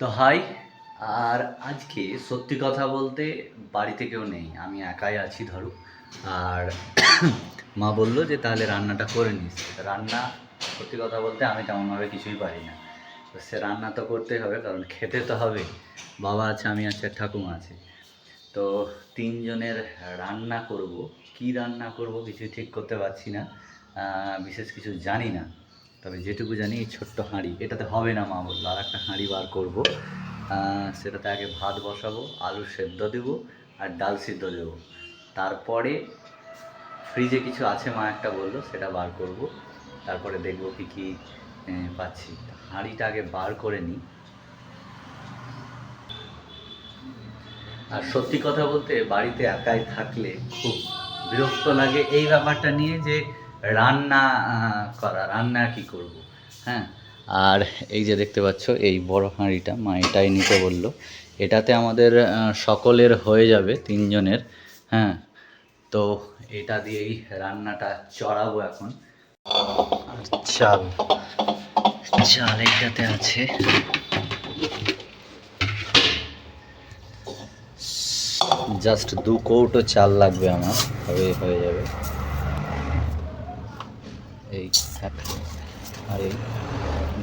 তো হাই, আর আজকে সত্যি কথা বলতে বাড়িতে কেউ নেই, আমি একাই আছি ধরো। আর মা বলল যে তাহলে রান্নাটা করে নিস। রান্না, সত্যি কথা বলতে আমি তেমনভাবে কিছুই পারি না। তো সে রান্না তো করতেই হবে, কারণ খেতে তো হবে। বাবা আছে, আমি আছে ঠাকুমা আছে। তো তিনজনের রান্না করব। কি রান্না করব কিছুই ঠিক করতে পারছি না বিশেষ কিছু জানি না। তবে যেটুকু জানি, এই ছোট্ট হাঁড়ি, এটাতে হবে না মা বলল আর একটা হাঁড়ি বার করব। সেটাতে আগে ভাত বসাবো, আলু সেদ্ধ দেবো, আর ডাল সিদ্ধ দেবো। তারপরে ফ্রিজে কিছু আছে, মা একটা বলল, সেটা বার করব। তারপরে দেখব কি কি পাচ্ছি। হাঁড়িটা আগে বার করে নিই। আর সত্যি কথা বলতে, বাড়িতে একাই থাকলে খুব বিরক্ত লাগে। এই ব্যাপারটা নিয়ে যে রান্না করা রান্না কি করব? হ্যাঁ? আর এই যে দেখতে পাচ্ছ এই বড় হাঁড়িটা মা এটাই নিতে বলল। এটাতে আমাদের সকলের হয়ে যাবে তিনজনের হ্যাঁ? তো এটা দিয়েই রান্নাটা চড়াবো এখন। চাল চাল এটাতে আছে। জাস্ট দু কৌটো চাল লাগবে আমার তবে হয়ে যাবে। এই এক আর এই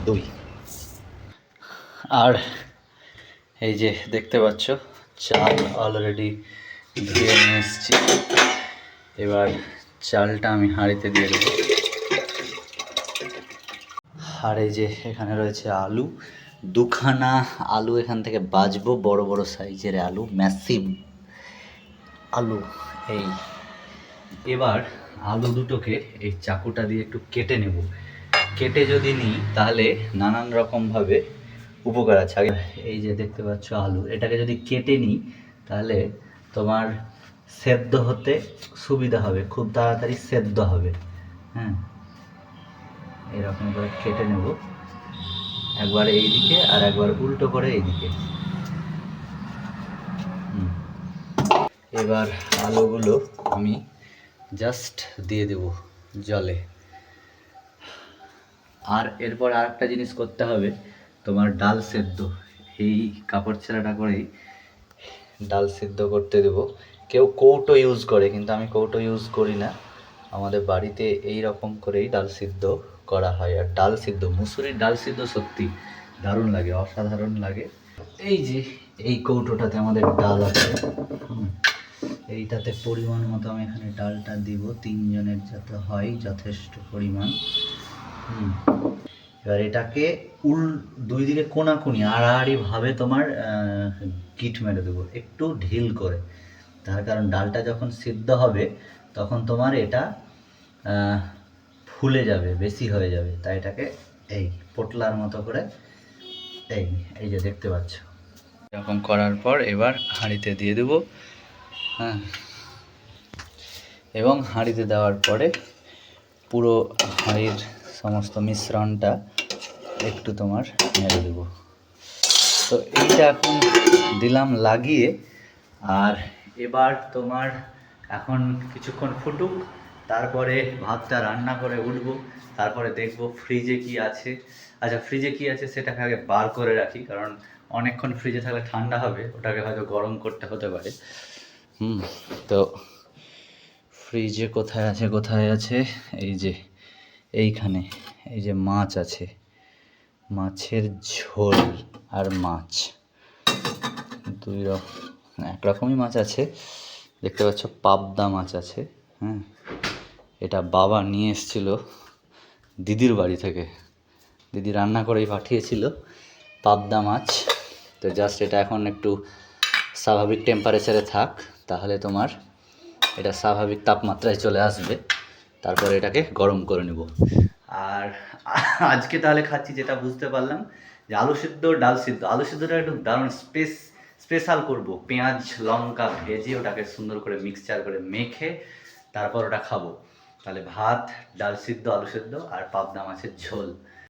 দুই। আর এই যে দেখতে পাচ্ছ, চাল অলরেডি ধুয়ে নিয়ে এসেছি। এবার চালটা আমি হাঁড়িতে দিয়ে দেবো। আর এই যে এখানে রয়েছে আলু। দুখানা আলু এখান থেকে বাজবো, বড় বড় সাইজের আলু ম্যাসিভ আলু। এই, এবার আলু দুটোকে এই চাকুটা দিয়ে একটু কেটে নেব। কেটে যদি নিই, তাহলে নানান রকমভাবে উপকার আছে। আগে এই যে দেখতে পাচ্ছ আলু, এটাকে যদি কেটে নিই, তাহলে তোমার সেদ্ধ হতে সুবিধা হবে, খুব তাড়াতাড়ি সেদ্ধ হবে। হ্যাঁ এরকম করে কেটে নেব। একবার এই দিকে আর একবার উল্টো করে এইদিকে। এবার আলুগুলো আমি জাস্ট দিয়ে দেব জলে। আর এরপর আর একটা জিনিস করতে হবে, তোমার ডাল সেদ্ধ। এই কাপড় ছেঁড়াটা করেই ডাল সিদ্ধ করতে দেব। কেউ কৌটো ইউজ করে, কিন্তু আমি কৌটো ইউজ করি না। আমাদের বাড়িতে এই রকম করেই ডাল সিদ্ধ করা হয়। আর ডাল সিদ্ধ, মুসুরির ডাল সিদ্ধ সত্যি দারুণ লাগে, অসাধারণ লাগে। এই যে, এই কৌটোটাতে আমাদের ডাল আছে। এইটাতে পরিমাণ মতো আমি এখানে ডালটা দিব। তিনজনের যাতে হয় যথেষ্ট পরিমাণ। হুম। এবার এটাকে উল দুই দিকে কোনাকুনি, আড়াআড়ি ভাবে তোমার গিট মেরে দেবো, একটু ঢিল করে। তার কারণ ডালটা যখন সিদ্ধ হবে, তখন তোমার এটা ফুলে যাবে, বেশি হয়ে যাবে। তাই এটাকে এই পোটলার মতো করে এই এই যে দেখতে পাচ্ছ। এরকম করার পর এবার হাঁড়িতে দিয়ে দেবো। হ্যাঁ। এবং হাঁড়িতে দেওয়ার পরে পুরো হাঁড়ির সমস্ত মিশ্রণটা একটু তোমার নেড়ে দেবো। তো এইটা এখন দিলাম লাগিয়ে, আর এবার তোমার এখন কিছুক্ষণ ফুটুক, তারপরে ভাতটা রান্না করে উঠবো, তারপরে দেখব ফ্রিজে কি আছে। আচ্ছা ফ্রিজে কি আছে সেটাকে আগে বার করে রাখি, কারণ অনেকক্ষণ ফ্রিজে থাকলে ঠান্ডা হবে, ওটাকে হয়তো গরম করতে হতে পারে। হুম, তো ফ্রিজে কোথায় আছে কোথায় আছে? এই যে এইখানে, এই যে মাছ আছে। মাছের ঝোল আর মাছ। দুই রকম একরকমই মাছ আছে। দেখতে পাচ্ছ পাবদা মাছ আছে হ্যাঁ। এটা বাবা নিয়ে এসেছিল দিদির বাড়ি থেকে। দিদি রান্না করেই পাঠিয়েছিল পাবদা মাছ। তো জাস্ট এটা এখন একটু স্বাভাবিক টেম্পারেচারে থাক, তাহলে তোমার এটা স্বাভাবিক তাপমাত্রায় চলে আসবে। তারপরে এটাকে গরম করে নেব। আর আজকে তাহলে খাচ্ছি যেটা বুঝতে পারলাম, যে আলু সিদ্ধ, ডাল সিদ্ধ। আলু সিদ্ধটা একটু দারুণ স্পেস স্পেশাল করব। পেঁয়াজ, লঙ্কা ভেজে ওটাকে সুন্দর করে মিক্সচার করে মেখে তারপর ওটা খাব। তাহলে ভাত, ডাল সিদ্ধ, আলু সিদ্ধ আর পাবদা মাছের ঝোল।